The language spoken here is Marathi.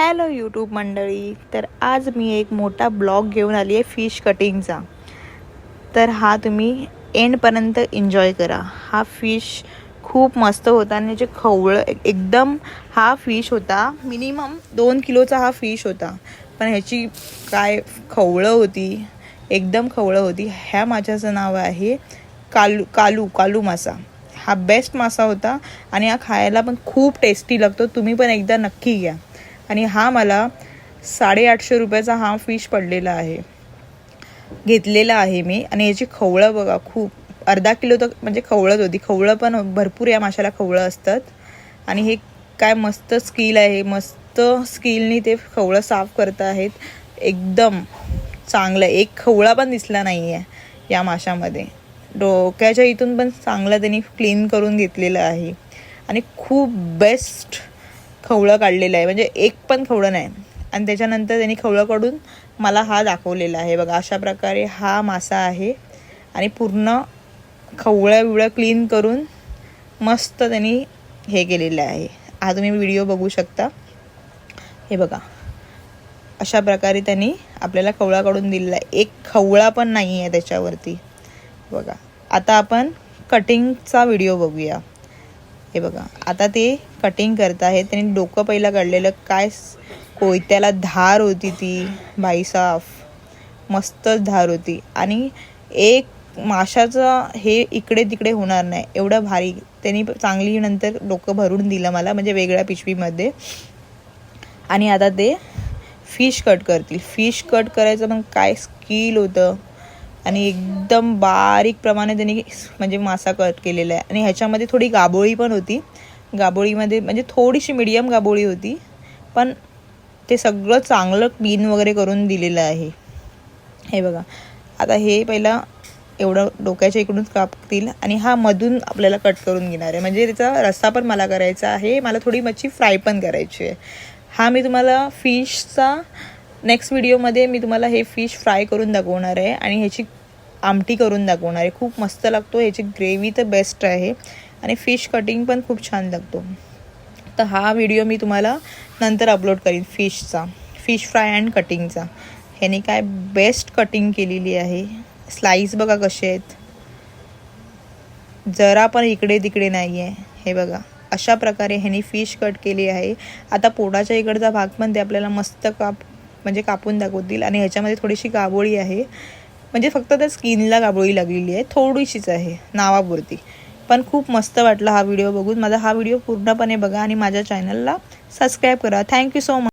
हॅलो यूट्यूब मंडळी तर आज मी एक मोठा ब्लॉग घेऊन आली आहे फिश कटिंगचा. तर हा तुम्ही एंडपर्यंत एन्जॉय करा. हा फिश खूप मस्त होता आणि जे खवळं एकदम हा फिश होता मिनिमम दोन किलोचा हा फिश होता. पण ह्याची काय खवळं होती एकदम खवळं होती. ह्या माशाचं नाव आहे कालू कालू कालू मासा. हा बेस्ट मासा होता आणि हा खायला पण खूप टेस्टी लागतो. तुम्ही पण एकदा नक्की घ्या. आणि हा मला साडेआठशे रुपयाचा हा फिश पडलेला आहे. घेतलेला आहे मी. आणि याची खवळं बघा खूप अर्धा किलो तर म्हणजे खवळत होती. खवळं पण भरपूर या माशाला खवळं असतात. आणि हे काय मस्त स्किल आहे. मस्त स्किलनी ते खवळं साफ करत आहेत. एकदम चांगलं एक खवळा पण दिसला नाही आहे या माशामध्ये. डोक्याच्या इथून पण चांगलं त्यांनी क्लीन करून घेतलेलं आहे. आणि खूप बेस्ट खवळं काढलेलं आहे. म्हणजे एक पण खवळं नाही. आणि त्याच्यानंतर त्यांनी खवळं काढून मला हा दाखवलेला आहे. बघा अशा प्रकारे हा मासा आहे. आणि पूर्ण खवळ्या बिवळ्या क्लीन करून मस्त त्यांनी हे केलेलं आहे. हा तुम्ही व्हिडिओ बघू शकता. हे बघा. अशा प्रकारे त्यांनी आपल्याला खवळा काढून दिलेला आहे. एक खवळा पण नाही आहे त्याच्यावरती. बघा. आता आपण कटिंगचा व्हिडिओ बघूया. हे बघा. आता ते कटिंग करत आहेत. त्यांनी डोकं पहिलं काढलेलं. काय कोयत्याला धार होती ती. भाईसाफ मस्तच धार होती. आणि एक माशाचं हे इकडे तिकडे होणार नाही. एवढं भारी. त्यांनी चांगली नंतर डोकं भरून दिलं मला म्हणजे वेगळ्या पिशवीमध्ये. आणि आता ते फिश कट करतील. फिश कट करायचं मग काय स्किल होतं? आणि एकदम बारीक प्रमाणे त्यांनी म्हणजे मासा कट केलेला आहे. आणि ह्याच्यामध्ये थोडी गाबोळी पण होती. गाबोळीमध्ये म्हणजे थोडीशी मिडियम गाबोळी होती. पण ते सगळं चांगलं क्लीन वगैरे करून दिलेलं आहे. हे बघा. आता हे पहिला एवढं डोक्याच्या इकडून कापतील आणि हा मधून आपल्याला कट करून घेणार आहे. म्हणजे त्याचा रस्सा पण मला करायचा आहे. मला थोडी मच्छी फ्राय पण करायची आहे. हा मी तुम्हाला फिशचा नेक्स्ट व्हिडिओमध्ये मी तुम्हाला हे फिश फ्राय करून दाखवणार आहे आणि ह्याची आमटी करून दाखवणार आहे. खूप मस्त लागतो ह्याची ग्रेव्ही तर बेस्ट आहे. आणि फिश कटिंग पण खूप छान लागतो. तर हा व्हिडिओ मी तुम्हाला नंतर अपलोड करीन फिशचा फिश फ्राय अँड कटिंगचा ह्याने काय बेस्ट कटिंग केलेली आहे. स्लाईस बघा कसे आहेत. जरा पण इकडे तिकडे नाही आहे हे बघा अशा प्रकारे ह्यानी फिश कट केली आहे. आता पोटाच्या इकडचा भाग पण ते आपल्याला मस्त काप म्हणजे कापून दाखवतील. आणि ह्याच्यामध्ये थोडीशी गाबोळी आहे. म्हणजे फक्त त्या स्किनला गाबोळी लागलेली आहे. थोडीशीच आहे नावापुरती. पण खूप मस्त वाटला हा व्हिडिओ बघून. माझा हा व्हिडिओ पूर्णपणे बघा आणि माझ्या चॅनलला सबस्क्राईब करा. Thank you so much